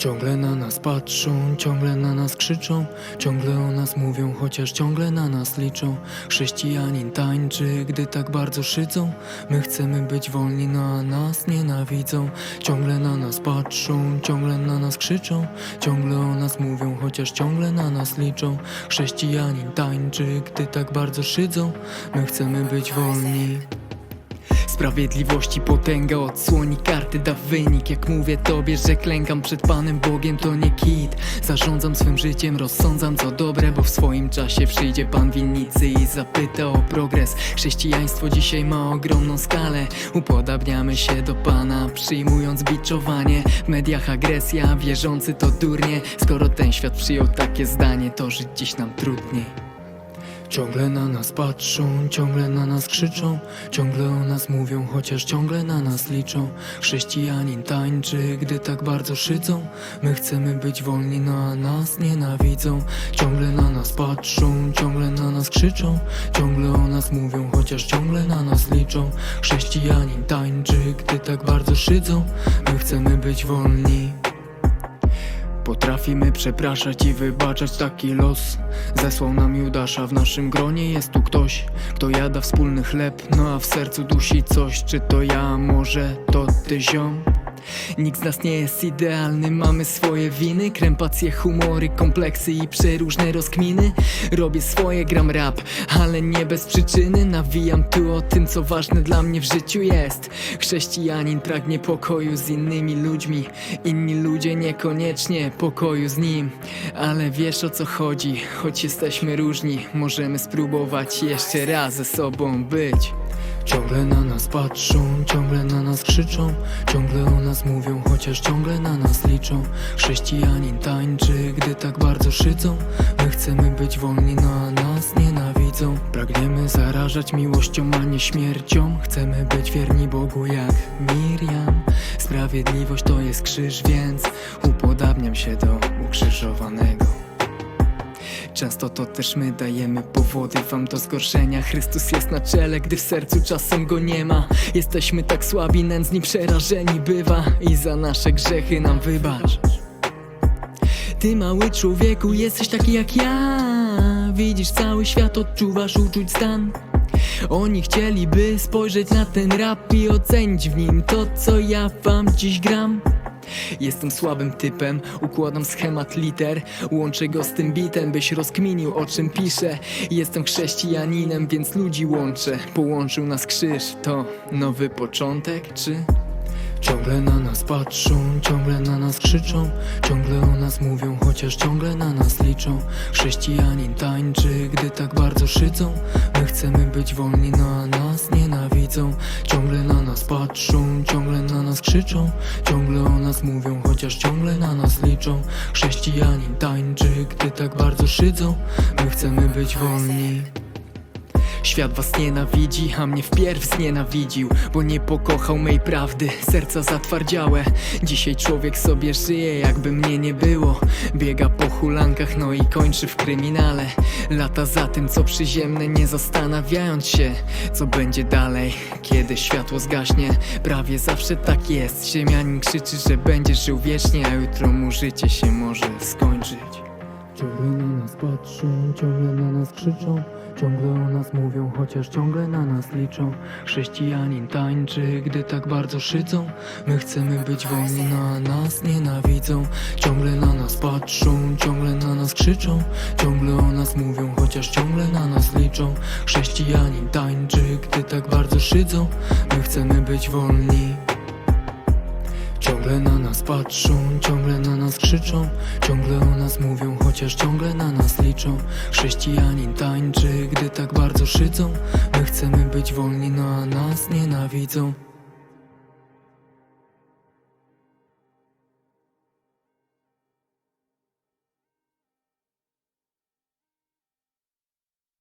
Ciągle na nas patrzą, ciągle na nas krzyczą, ciągle o nas mówią, chociaż ciągle na nas liczą. Chrześcijanin tańczy, gdy tak bardzo szydzą. My chcemy być wolni, no a nas nienawidzą. Ciągle na nas patrzą, ciągle na nas krzyczą, ciągle o nas mówią, chociaż ciągle na nas liczą. Chrześcijanin tańczy, gdy tak bardzo szydzą. My chcemy być wolni. Sprawiedliwości potęga odsłoni karty, da wynik. Jak mówię tobie, że klękam przed Panem Bogiem to nie kit. Zarządzam swym życiem, rozsądzam co dobre Bo w swoim czasie przyjdzie Pan winnicy i zapyta o progres. Chrześcijaństwo dzisiaj ma ogromną skalę. Upodabniamy się do Pana, przyjmując biczowanie. W mediach agresja, wierzący to durnie. Skoro ten świat przyjął takie zdanie, to żyć dziś nam trudniej Ciągle na nas patrzą, ciągle na nas krzyczą, ciągle o nas mówią, chociaż ciągle na nas liczą. Chrześcijanin tańczy, gdy tak bardzo szydzą. My chcemy być wolni, no a nas nienawidzą. Ciągle na nas patrzą, ciągle na nas krzyczą, ciągle o nas mówią, chociaż ciągle na nas liczą. Chrześcijanin tańczy, gdy tak bardzo szydzą. My chcemy być wolni. Potrafimy przepraszać i wybaczać taki los Zesłał nam Judasza, w naszym gronie jest tu ktoś Kto jada wspólny chleb, no a w sercu dusi coś Czy to ja, może to ty ziom? Nikt z nas nie jest idealny, mamy swoje winy. Krępacje, humory, kompleksy i przeróżne rozkminy. Robię swoje, gram rap, ale nie bez przyczyny. Nawijam tu o tym, co ważne dla mnie w życiu jest. Chrześcijanin pragnie pokoju z innymi ludźmi. Inni ludzie niekoniecznie pokoju z nim. Ale wiesz o co chodzi, choć jesteśmy różni Możemy spróbować jeszcze raz ze sobą być Ciągle na nas patrzą, ciągle na nas krzyczą, ciągle o nas mówią, chociaż ciągle na nas liczą. Chrześcijanin tańczy, gdy tak bardzo szydzą. My chcemy być wolni, no a nas nienawidzą. Pragniemy zarażać miłością, a nie śmiercią. Chcemy być wierni Bogu jak Miriam. Sprawiedliwość to jest krzyż, więc upodabniam się do ukrzyżowanego. Często to też my dajemy powody wam do zgorszenia. Chrystus jest na czele, gdy w sercu czasem go nie ma. Jesteśmy tak słabi, nędzni, przerażeni bywa. I za nasze grzechy nam wybacz. Ty mały człowieku, jesteś taki jak ja. Widzisz cały świat, odczuwasz uczuć stan. Oni chcieliby spojrzeć na ten rap i ocenić w nim to, co ja wam dziś gram Jestem słabym typem, układam schemat liter. Łączę go z tym bitem, byś rozkminił o czym piszę. Jestem chrześcijaninem, więc ludzi łączę. Połączył nas krzyż, to nowy początek, czy... Ciągle na nas patrzą, ciągle na nas krzyczą, ciągle o nas mówią, chociaż ciągle na nas liczą. Chrześcijanin tańczy, gdy tak bardzo szydzą. My chcemy być wolni, no a nas nienawidzą. Ciągle na nas patrzą, ciągle na nas krzyczą, ciągle o nas mówią, chociaż ciągle na nas liczą. Chrześcijanin tańczy, gdy tak bardzo szydzą. My chcemy być wolni. Świat was nienawidzi, a mnie wpierw znienawidził Bo nie pokochał mej prawdy, serca zatwardziałe. Dzisiaj człowiek sobie żyje, jakby mnie nie było. Biega po hulankach, no i kończy w kryminale. Lata za tym, co przyziemne, nie zastanawiając się Co będzie dalej, kiedy światło zgaśnie Prawie zawsze tak jest. Ziemianin krzyczy, że będzie żył wiecznie A jutro mu życie się może skończyć. Ciągle na nas patrzą, ciągle na nas krzyczą, ciągle o nas mówią, chociaż ciągle na nas liczą. Chrześcijanin tańczy, gdy tak bardzo szydzą. My chcemy być wolni, no a nas nienawidzą. Ciągle na nas patrzą, ciągle na nas krzyczą, ciągle o nas mówią, chociaż ciągle na nas liczą. Chrześcijanin tańczy, gdy tak bardzo szydzą. My chcemy być wolni. Ciągle na nas patrzą, ciągle na nas krzyczą, ciągle o nas mówią, chociaż ciągle na nas liczą. Chrześcijanin tańczy, gdy tak bardzo szydzą. My chcemy być wolni, no a nas nienawidzą.